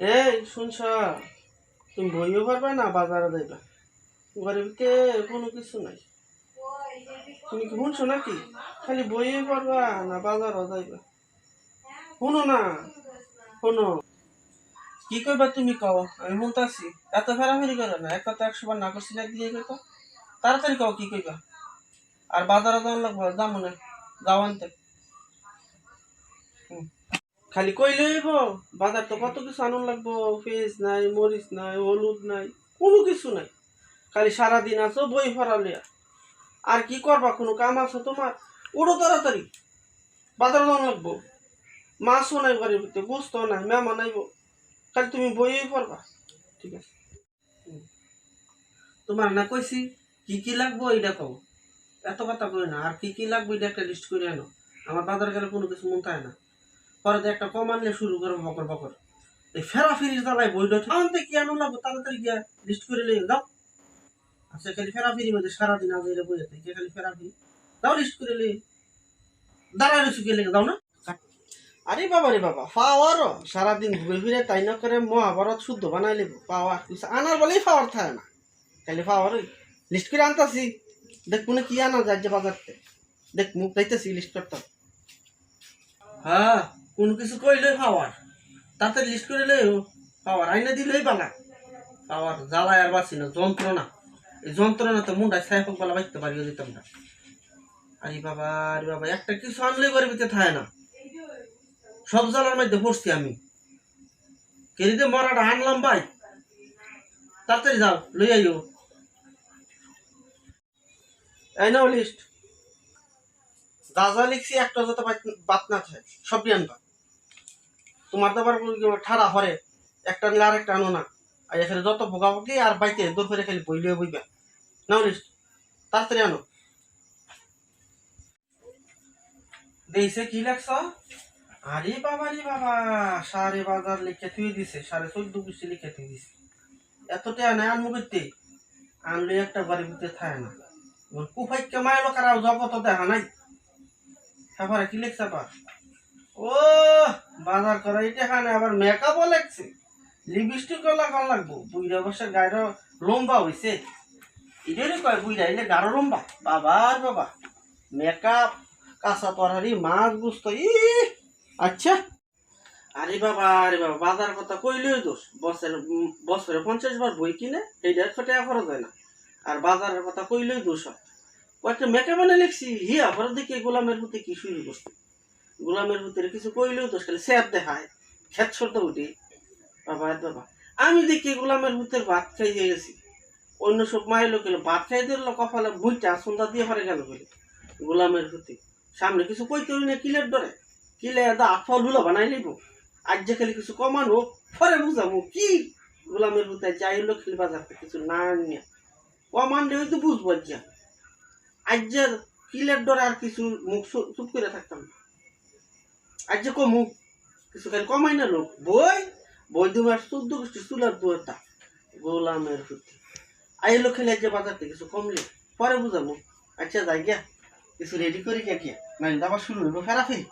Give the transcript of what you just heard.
এই, শুনছ? তুমি বইও পারবা না, বাজারে যাইবা। ভিতরে কোনো কিছু নাই। তুমি কি শুনছো নাকি? খালি বইও পারবা না বাজারও যাইবা? শুনো না, শুনো। কি কইবা তুমি কও? আমি শুনতাছি। এত ফেরাফেরি করো না, এক কথা একশো বার না করছি না দিয়ে কইতো তাড়াতাড়ি কও কি কইবা? আর বাজারে যাওয়ার লাগবো, যাব না। যাও আনতে। হুম। খালি কইলে হইব বাজার তো কত কিছু আনন্দ লাগবো। পেঁয়াজ নাই, মরিচ নাই, হলুদ নাই, কোনো কিছু নাই। খালি সারাদিন আছো, বই ফরালে আর কি করবা? কোনো কাম আছো তোমার? উড়ো তাড়াতাড়ি। বাজার যাওয়া লাগবো। মাছও নাই ঘরের ভিতরে গোস্ত নাই, মেমা নাইব খালি তুমি বইই পড়বা ঠিক আছে। তোমার না কইছি, কি কি লাগবো এইটা কও। এত কথা কই না, আর কি কি লাগবে এটা একটা লিস্ট করে আনো। আমার বাজার গেলে কোনো কিছু মন না। পরে একটা কম আনলে শুরু করো বকর বকর। এই ফেরা ফিরির জ্বালায় বইটা আনতে কি আনো লাগবো তাড়াতাড়ি গিয়া লিস্ট করে লিয়ে যাও। আচ্ছা খালি ফেরা ফিরি মধ্যে সারাদিন আজ এর বইতে কে খালি ফেরা ফিরি যাও লিস্ট করে লিয়ে দাঁড়ায় রয়েছে গেলে যাও না। আরে বাবা রে বাবা পাওয়ারও। সারাদিন ঘুরে ফিরে তাই না করে মহাভারত শুদ্ধ বানাই লিব পাওয়ার কিছু আনার বলেই পাওয়ার থাকে না। খালি পাওয়ার লিস্ট করে আনতাছি। দেখ মনে কি আনা যায় যে বাজারতে। দেখ মুখ যাইতেছি লিস্ট করতাম হ্যাঁ। কোন কিছু কইলে পাওয়ার। তাতে লিস্ট করে লে পাওয়ার আইনা দিলেই বালা। পাওয়ার জ্বালায় আর বাঁচি না, যন্ত্রণা। এই যন্ত্রণা তো মুন্ডায় হোক বলা বাঁচতে পারিও যেতাম না আরে বাবা আরে বাবা, একটা কিছু আনলে করে ভিতরে থাকে না। সব জ্বালার মধ্যে পড়ছি আমি। কেরিতে মরাটা আনলাম ভাই। তাড়াতাড়ি যাও, লই আইও। এই নাও লিস্ট যা যা লিখছি একটা যত বাত না থাকে, সবই আনবা। তোমার তো আবার ঠাড়া হরে, একটা নিলে আর একটা আনো না। আর এখানে যত ভোগাভোগি আর বাইতে দূর করে খালি বইলে বইবা। নাও লিস্ট, তাড়াতাড়ি আনো। দেইছে কি লাগছ আরে বাবা রে বাবা, সারে বাজার লিখে তুই দিছে সাড়ে চোদ্দ কুচি লিখে তুই দিছে। এত টাকা নাই আনমু করতে আনলে একটা বাড়ির ভিতরে থাকে না। কুফাইকে মায়ের লোক আর জগত দেখা নাই। তারপরে কি লিখছে আবার? ও, বাজার করা এটা আবার মেকআপও লাগছে। লম্বা বুইরা লম্বা। বাবা মেকআপ মাছ ই আচ্ছা। আরে বাবা বাবা, বাজার কথা কইলেই দোষ। বছরে বছরে পঞ্চাশ বার বই কিনে এইটা একশো টাকা হয় না। আর বাজারের কথা কইলেই দোষ হয়। কয়েকটা মেকে মানে লিখছি, হিয়া পরে দেখি গোলামের প্রতি কি শুরু করছে গোলামের ভিতরে কিছু কইলেও তো খালি স্যাপ দেখায়, খেত সরতে উঠি বাবা বাবা। আমি দেখি গোলামের ভিতরে ভাত খাইয়ে গেছি। অন্য সব মায়ের লোক ভাত খাই দিল কপালে বুইটা সন্ধ্যা দিয়ে পারে গেল বলে। গোলামের প্রতি সামনে কিছু কইতে না কিলের ডরে। কিলে দা আফা লুলা বানাই লিব আজ যে খালি কিছু কমানো, পরে বুঝাবো কি। গোলামের ভিতরে যাই হলো খেলি বাজার কিছু না নিয়ে কমান কমান্ডে হয়তো বুঝব যা আজ যে কিলের ডরে আর কিছু মুখ চুপ করে থাকতাম না। আজ যে কমু। কিছু খালি কমাই না লোক। বই? বই দুমার চোদ্দ গোষ্ঠী চুলার দুয়ারটা গোলামের আই লোক খেলে যে বাজারতে কিছু কমলে। পরে বুঝাবো। আচ্ছা যাই গিয়া। কিছু রেডি করি গিয়া গিয়া। নাই আবার শুরু হইব ফেরাফেরি